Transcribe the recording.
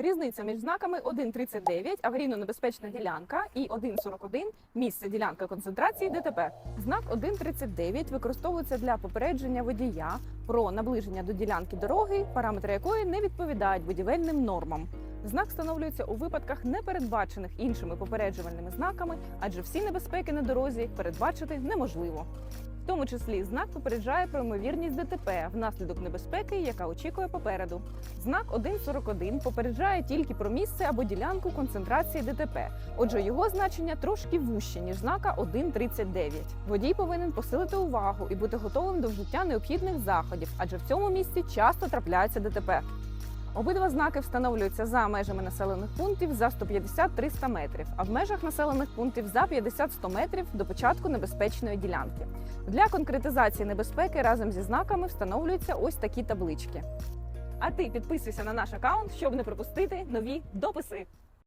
Різниця між знаками 1.39 аварійно-небезпечна ділянка і 1.41 місце ділянка концентрації ДТП. Знак 1.39 використовується для попередження водія про наближення до ділянки дороги, параметри якої не відповідають будівельним нормам. Знак встановлюється у випадках, не передбачених іншими попереджувальними знаками, адже всі небезпеки на дорозі передбачити неможливо. Тому числі знак попереджає про ймовірність ДТП внаслідок небезпеки, яка очікує попереду. Знак 1.41 попереджає тільки про місце або ділянку концентрації ДТП. Отже, його значення трошки вужче, ніж знака 1.39. Водій повинен посилити увагу і бути готовим до вжиття необхідних заходів, адже в цьому місці часто трапляються ДТП. Обидва знаки встановлюються за межами населених пунктів за 150-300 метрів, а в межах населених пунктів за 50-100 метрів до початку небезпечної ділянки. Для конкретизації небезпеки разом зі знаками встановлюються ось такі таблички. А ти підписуйся на наш аккаунт, щоб не пропустити нові дописи.